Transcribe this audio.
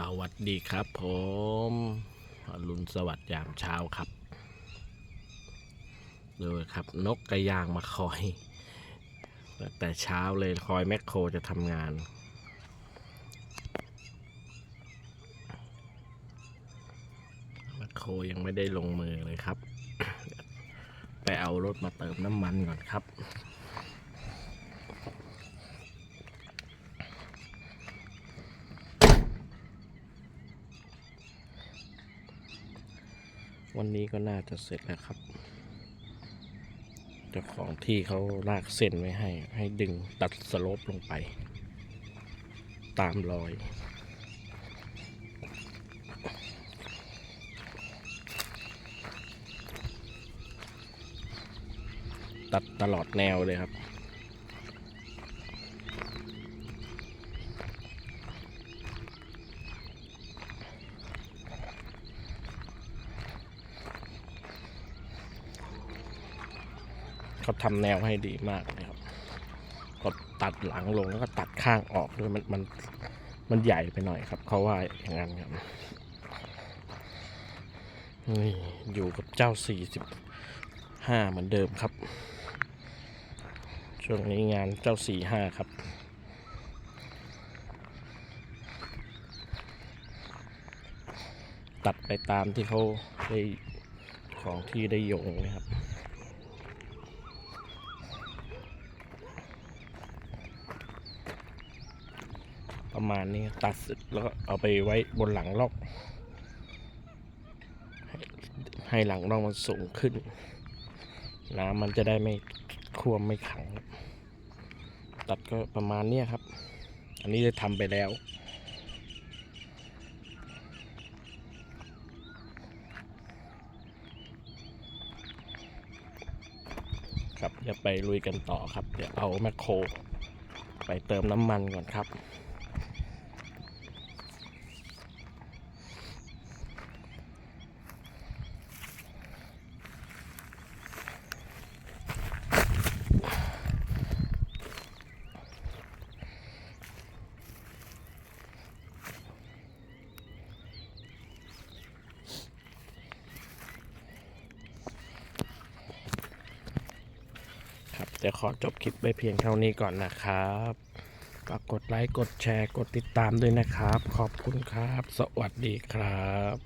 สวัสดีครับผมอรุณสวัสดิ์ยามเช้าครับดูครับนกกระยางมาคอยตั้งแต่เช้าเลยคอยแมคโครจะทำงาน แมคโครยังไม่ได้ลงมือเลยครับ ไปเอารถมาเติมน้ำมันก่อนครับ วันนี้ก็น่าจะเสร็จแล้วครับเจ้าของที่เขาลากเส้นไว้ให้ ให้ดึงตัดสโลปลงไป ตามรอยตัดตลอดแนวเลยครับ เขาทำแนวให้ดีมากเลยครับก็ตัดหลังลงแล้วก็ตัดข้างออกด้วยมันมันมันใหญ่ไปหน่อยครับเขาว่าอย่างนั้นครับนี่อยู่กับเจ้าสี่สิบห้าเหมือนเดิมครับ ช่วงนี้งานเจ้าสี่ห้าครับ ตัดไปตามที่เขาได้ของที่ได้ยงนะครับ ประมาณนี้ตัดเสร็จแล้วก็เอาไปไว้บนหลังล็อกให้ให้หลังล็อกมันสูงขึ้น น้ำมันจะได้ไม่ท่วมไม่ขังตัดก็ประมาณนี้ครับ อันนี้ได้ทำไปแล้ว ครับเดี๋ยวไปลุยกันต่อครับ เดี๋ยวเอาแมคโคร ไปเติมน้ำมันก่อนครับ ครับ จะขอจบคลิปไปเพียงเท่านี้ก่อนนะครับฝากกดไลค์ กดแชร์ กดติดตามด้วยนะครับ ขอบคุณครับ สวัสดีครับ